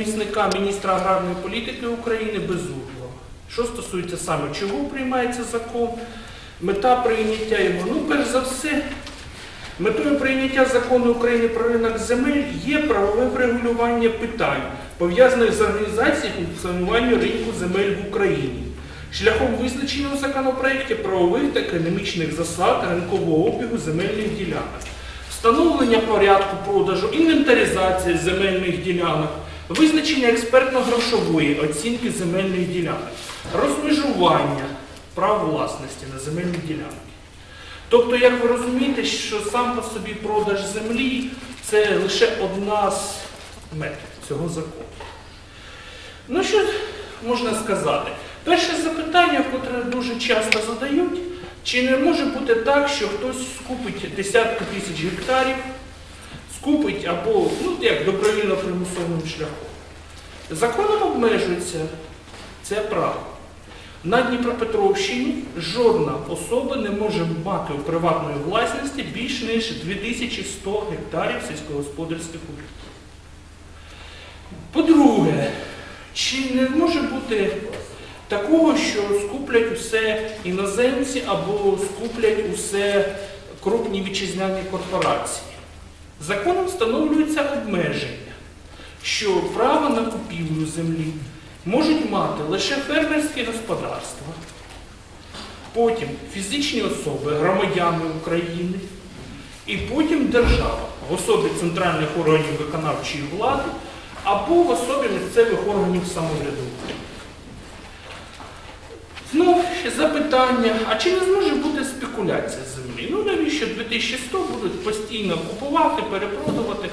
замісника міністра аграрної політики України Безуглого. Що стосується саме чого приймається закон, мета прийняття його, ну, перш за все, метою прийняття закону України про ринок земель є правове врегулювання питань, пов'язаних з організацією функціонування ринку земель в Україні, шляхом визначення у законопроекті правових та економічних засад ринкового обігу земельних ділянок встановлення порядку продажу, інвентаризації земельних ділянок, визначення експертно-грошової оцінки земельних ділянок, розмежування прав власності на земельні ділянки. Тобто, як ви розумієте, що сам по собі продаж землі це лише одна з мет цього закону. Ну що можна сказати? Перше запитання, яке дуже часто задають, чи не може бути так, що хтось скупить десятки тисяч гектарів, скупить або ну, як добровільно примусовим шляхом. Законом обмежується це право. На Дніпропетровщині жодна особа не може мати у приватної власності більш ніж 2100 гектарів сільськогосподарських угідь. По-друге, чи не може бути такого, що скуплять усе іноземці або скуплять усе крупні вітчизняні корпорації? Законом встановлюється обмеження, що право на купівлю землі можуть мати лише фермерські господарства, потім фізичні особи, громадяни України, і потім держава в особі центральних органів виконавчої влади або в особі місцевих органів самоврядування. Знов запитання, а чи не зможе бути спекуляція землі? Ну навіщо 2100 будуть постійно купувати, перепродувати?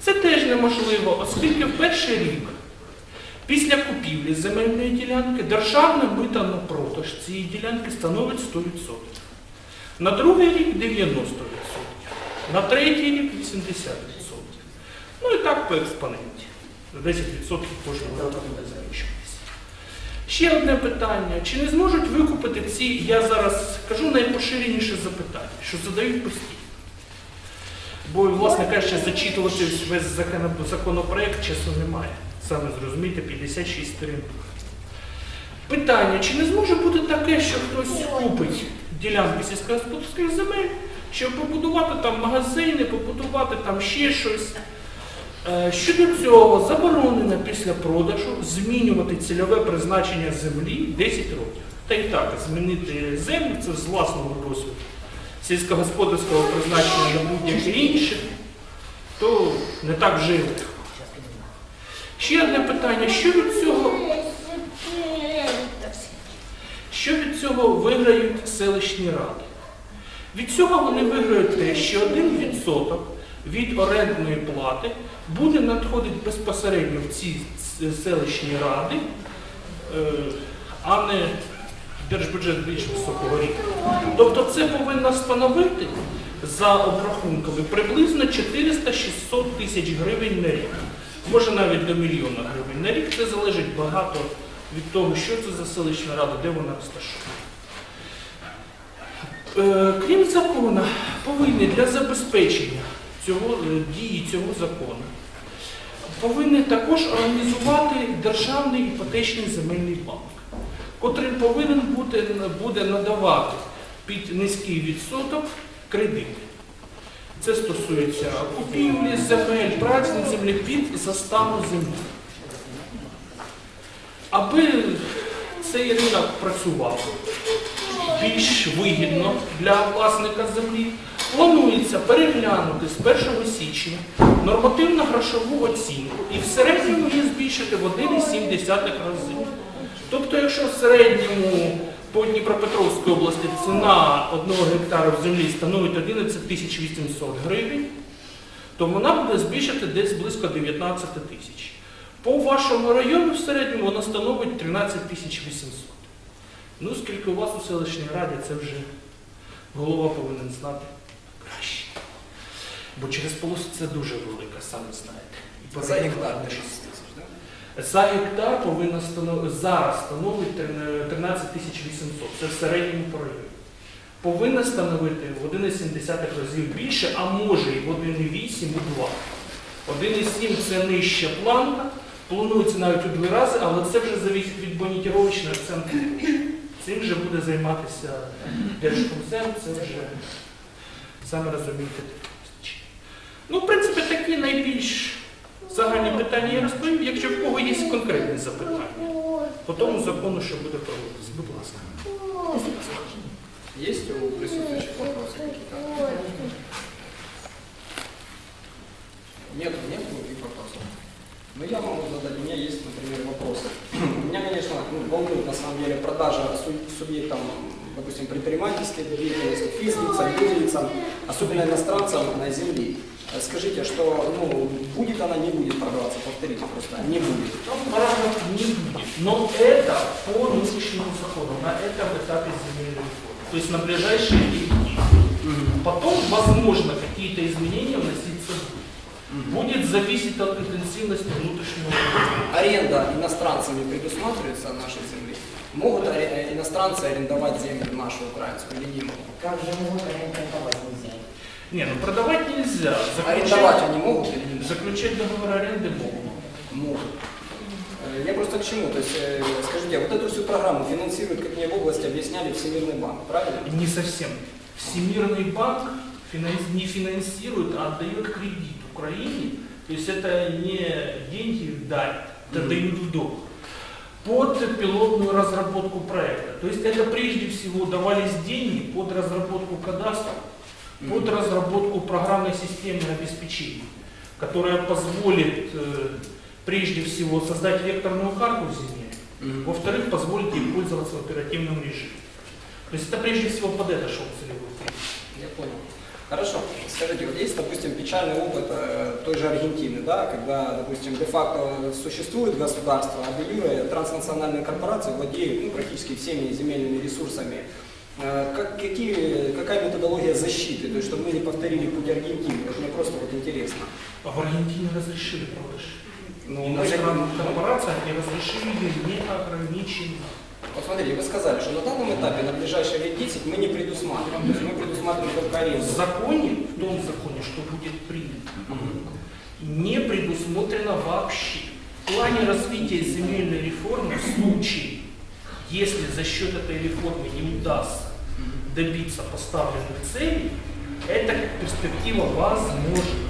Це теж неможливо, оскільки в перший рік після купівлі земельної ділянки державне мито на продаж цієї ділянки становить 100%. На другий рік 90%, на третій рік 80%. Ну і так по експоненті. 10% кожного року буде зменшуватися. Ще одне питання. Чи не зможуть викупити ці, я зараз кажу найпоширеніше запитання, що задають постійно. Бо, власне кажучи, зачитувати весь законопроект часу немає. Саме зрозумієте, 56 сторінок. Питання, чи не зможе бути таке, що хтось купить ділянки сільськогосподарських земель, щоб побудувати там магазини, побудувати там ще щось. Е, Щодо цього заборонено після продажу змінювати цільове призначення землі 10 років. Та й так, змінити землю це з власного досвіду сільськогосподарського призначення на будь-яке інше, то не так вже. Ще одне питання, що від цього, що від цього виграють селищні ради? Від цього вони виграють те, що 1% від орендної плати буде надходити безпосередньо в ці селищні ради, е, а не держбюджет більш високого рівня. Тобто це повинно становити за обрахунками приблизно 400-600 тисяч гривень на рік. Може навіть до мільйона гривень на рік. Це залежить багато від того, що це за селищна рада, де вона розташована. Е, Крім закону, повинні для забезпечення цього, е, дії цього закону повинні також організувати державний іпотечний земельний банк, котрий повинен бути, буде надавати під низький відсоток кредити. Це стосується купівлі земель, праці на землі під заставу землі. Аби цей ринок працював більш вигідно для власника землі, планується переглянути з 1 січня нормативно-грошову оцінку і в середньому її збільшити в 1,7 рази. Тобто, якщо в середньому по Дніпропетровській області ціна одного гектару землі становить 11 тисяч 800 гривень, то вона буде збільшити десь близько 19 тисяч. По вашому району в середньому вона становить 13 тисяч 800. Ну, скільки у вас у селищній раді, це вже голова повинен знати краще. Бо через полосу це дуже велика, самі знаєте. І За гектар не не 6 щось. тисяч, так? За гектар повинна становити, зараз становить 13 тисяч 800. Це в середньому по районі. Повинна становити в 1,7 разів більше, а може і в 1,8, і 2. 1,7 це нижча планка, Планується навіть у два рази, але це вже залежить від моніторовочної оцінки. Цим вже буде займатися Держкомзем, це вже саме розумієте. Ну, в принципі, такі найбільш загальні питання я розповів. Якщо в кого є конкретні запитання, по тому закону, що буде проводитися. Будь ласка. Есть у присутствующих вопросы какие-то? Нет, нет никаких вопросов. Но я могу задать, у меня есть, например, вопросы. Меня, конечно, ну, волнует на самом деле продажа су- субъектам, допустим, предпринимательской деятельности, физлицам, юрлицам, особенно иностранцам на земле. Скажите, что ну, будет она, не будет продаваться, повторите просто, не будет. Там параграф не будет. Но это по нынешнему закону, на этом этапе земельной реформы. То есть на ближайшие три. Потом, возможно, какие-то изменения вноситься будут. Будет зависеть от интенсивности внутреннего. Аренда иностранцами предусматривается нашей земли? Могут аре- э, иностранцы арендовать землю нашу украинскую или не могут? Как же могут арендовать нельзя? Не, ну продавать нельзя. Арендовать они могут или не могут? заключать договор аренды могут. Могут. Э, Я просто к чему? То есть, э, скажите, а вот эту всю программу финансирует, как мне в области объясняли, Всемирный банк, правильно? Не совсем. Всемирный банк финанс- не финансирует, а отдает кредит Украине. То есть это не деньги дать, это Мгм. дают в долг. Под пилотную разработку проекта. То есть это прежде всего давались деньги под разработку кадастра, под Мгм. разработку программной системы обеспечения, которая позволит э, прежде всего создать векторную карту в земле, Мгм. во-вторых, позволить ей пользоваться в оперативном режиме. То есть это прежде всего под это шел целевой принцип. Я понял. Хорошо. Скажите, вот есть, допустим, печальный опыт э, той же Аргентины, да, когда, допустим, де-факто существует государство, а транснациональные корпорации владеют ну, практически всеми земельными ресурсами. Э, Как, какие, какая методология защиты, то есть, чтобы мы не повторили путь Аргентины? Вот мне просто вот интересно. А в Аргентине разрешили продаж. Ну, Иностранным корпорациям и разрешили неограниченно. Вот смотрите, вы сказали, что на данном этапе, на ближайшие лет 10 мы не предусматриваем. То есть мы предусматриваем только В аренду. законе, в том законе, что будет принято, не предусмотрено вообще. В плане развития земельной реформы в случае, если за счет этой реформы не удастся добиться поставленных целей, эта перспектива возможна.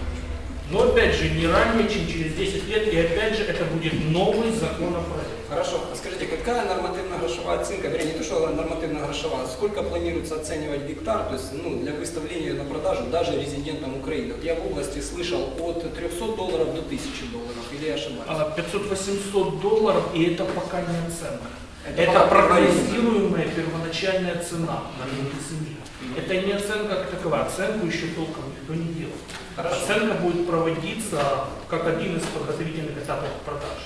Но опять же, не ранее, чем через 10 лет, и опять же, это будет новый законопроект. Хорошо. А Скажите, какая нормативно-грошовая оценка, вернее, не то, что нормативно-грошовая, сколько планируется оценивать гектар, то есть ну, для выставления на продажу даже резидентам Украины? Вот я в области слышал от 300 долларов до 1000 долларов, или я ошибаюсь? А 500-800 долларов, и это пока не оценка. Это Это, прогнозируемая первоначальная цена на рынке земли. Это не оценка как таковая, оценку еще толком никто не делал. Хорошо. Оценка будет проводиться как один из подготовительных этапов продаж.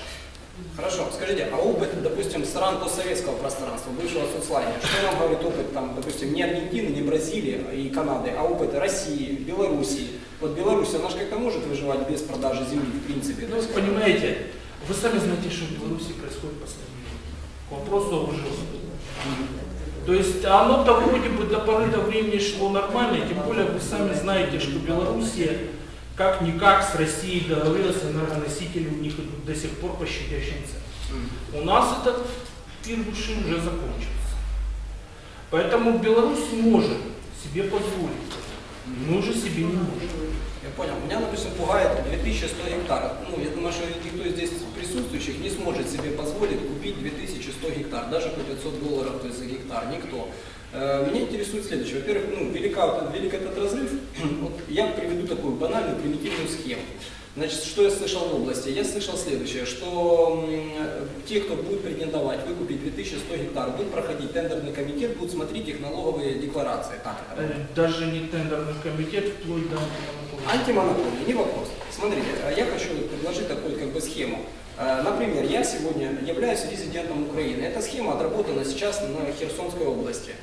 Хорошо. Скажите, а опыт, допустим, стран постсоветского пространства, бывшего соцлагеря, что нам говорит опыт, там, допустим, не Аргентины, не Бразилии и Канады, а опыт России, Белоруссии? Вот Беларусь, она же как-то может выживать без продажи земли, в принципе. Ну, понимаете, вы сами знаете, что в Беларуси происходит последнее. К вопросу о выживании. То есть оно-то вроде бы до поры до времени шло нормально, тем более вы сами знаете, что Белоруссия как-никак с Россией договорилась, энергоносители у них идут до сих пор по щадящим ценам. Мгм. У нас этот пир души уже закончился. Поэтому Беларусь может себе позволить, мы уже себе не можем. Я понял. Меня, допустим, пугает 2100 гектаров. Ну, я думаю, что никто из здесь присутствующих не сможет себе позволить купить 2100 гектар, даже по 500 долларов то есть, за гектар. Никто. Э, Меня интересует следующее. Во-первых, ну, велика, вот- велик этот разрыв. Вот я приведу такую банальную, примитивную схему. Значит, что я слышал в области? Я слышал следующее, что м, те, кто будет претендовать выкупить 2100 гектар, будет проходить тендерный комитет, будут смотреть их налоговые декларации. Так это Э, Даже не тендерный комитет, вплоть до антимонопольного. Антимонополия, не вопрос. Смотрите, э, я хочу предложить такую как бы схему. Э, Например, я сегодня являюсь резидентом Украины. Эта схема отработана сейчас на Херсонской области.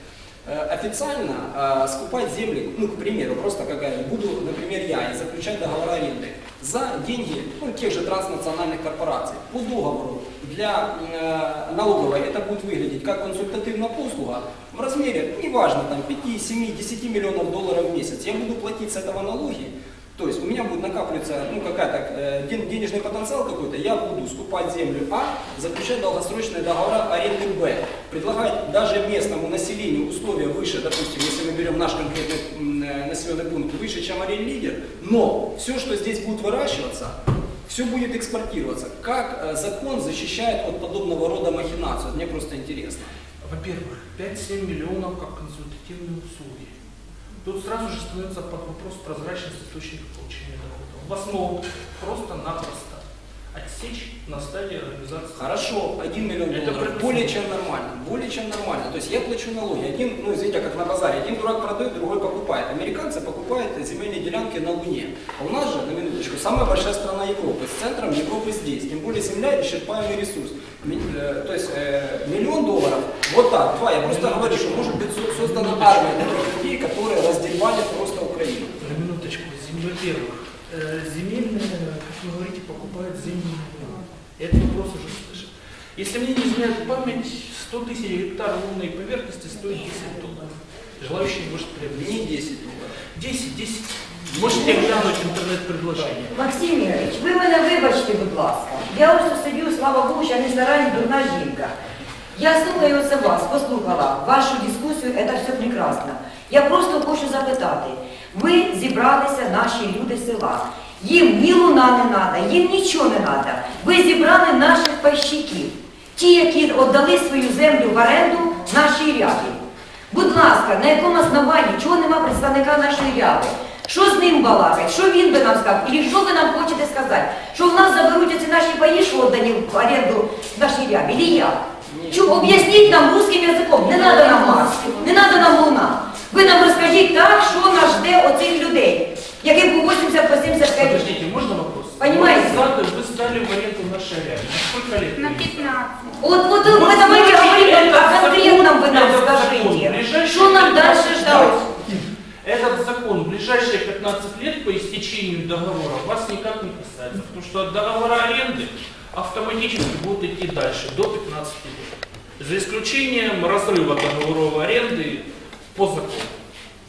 Э, Официально э, скупать земли, ну, к примеру, просто какая буду, например, я, и заключать договор аренды за деньги ну, тех же транснациональных корпораций. По договору для э, налоговой это будет выглядеть как консультативная послуга в размере, неважно, там 5, 7, 10 миллионов долларов в месяц. Я буду платить с этого налоги, То есть у меня будет накапливаться ну, какая-то э, ден- денежный потенциал какой-то, я буду скупать землю А, заключать долгосрочные договора аренды Б, предлагать даже местному населению условия выше, допустим, если мы берем наш конкретный э, населенный пункт, выше, чем аренлидер, но все, что здесь будет выращиваться, все будет экспортироваться. Как э, закон защищает от подобного рода махинаций? Вот Мне просто интересно. Во-первых, 5-7 миллионов как консультативные услуги. Тут сразу же становится под вопрос прозрачность источника получения дохода. Вас могут просто-напросто отсечь на стадии организации. Хорошо, 1 миллион Это долларов. Более чем нормально. Более чем нормально. То есть я плачу налоги. Один, ну извините, как на базаре, один дурак продает, другой покупает. Американцы покупают земельные делянки на Луне. А у нас же, на минуточку, самая большая страна Европы. С центром Европы здесь. Тем более земля исчерпаемый ресурс. Э, То есть э, миллион долларов, вот так, два. Я просто говорю, что может быть со- создана армия которые раздербанят просто Украину. На минуточку, зем- во-первых, э, земельные, как вы говорите, покупают земельные луны. Этот вопрос уже слышал. Если мне не изменяет память, 100 тысяч гектар лунной поверхности стоит 10 долларов. Желающие может приобрести. Не 10 долларов. 10, 10. Можете глянуть интернет-предложение. Максим Ігорович, ви мене вибачте, будь ласка. Я ось сидю, слава Богу, що я не стара, не дурна жінка. Я слухаю оце вас, послухала вашу дискусію, це все прекрасно. Я просто хочу запитати. Ви зібралися, наші люди села. Їм ні луна не треба, їм нічого не треба. Ви зібрали наших пайщиків, ті, які віддали свою землю в оренду нашій рябі. Будь ласка, на якому основанні, чого нема представника нашої ряби? Що з ним балакать? Що він би нам сказав? І що ви нам хочете сказати? Що в нас заберуть ці наші паї, що віддані в оренду нашій рябі? Или як? Чу, об'ясніть нам русским язиком, не треба договора вас никак не касается, потому что от договора аренды автоматически будут идти дальше, до 15 лет. За исключением разрыва договоров аренды по закону.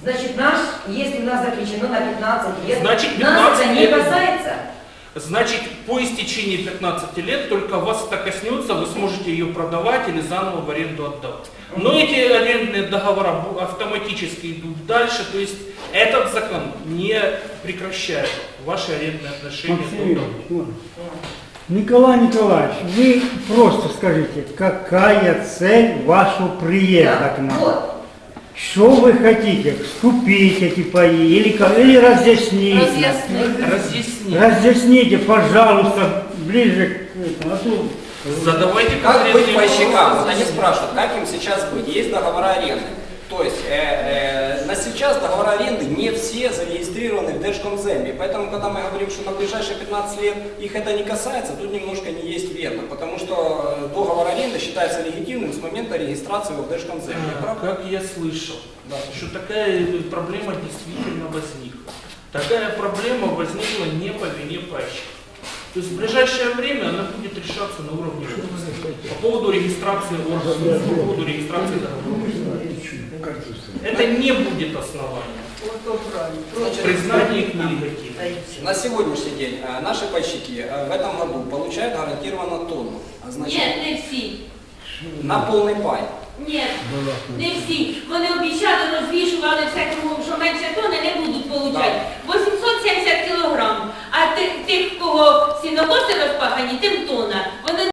Значит, наш, если у нас заключено на 15 лет, Значит, нас 15 это не касается? Значит, по истечении 15 лет только вас это коснется, вы сможете ее продавать или заново в аренду отдавать. Но эти арендные договора автоматически идут дальше, то есть этот закон не прекращает ваши арендные отношения. Максим? Николай Николаевич, вы просто скажите, какая цель вашего приезда к нам? Что вы хотите? Вступить эти паи или, или разъяснить? нам? Разъясните. Разъясните, пожалуйста, ближе к этому. а Задавайте Как быть пайщикам? Вот они спрашивают, как им сейчас быть? Есть договора аренды. То есть э, э, сейчас договора аренды не все зарегистрированы в Держкомземе. Поэтому, когда мы говорим, что на ближайшие 15 лет их это не касается, тут немножко не есть верно. Потому что э, договор аренды считается легитимным с момента регистрации его в Держкомземе. Я прав? Как я слышал, Да. что такая проблема действительно возникла. Такая проблема возникла не по вине пайщика. То есть в ближайшее время она будет решаться на уровне. По поводу регистрации органов, по поводу регистрации договоров. Это не будет основанием. Значит, Признание их нелегативным. На сегодняшний день э, наши пайщики э, в этом году получают гарантированно тонну. А значит, Ні, не всі. на полный пай. Ні, не всі. Вони обіцяли, розвішували все кругом, що менше тони не будуть получати. 870 кілограм. А тих, тих, кого сінокоси розпахані, тим тона. Вони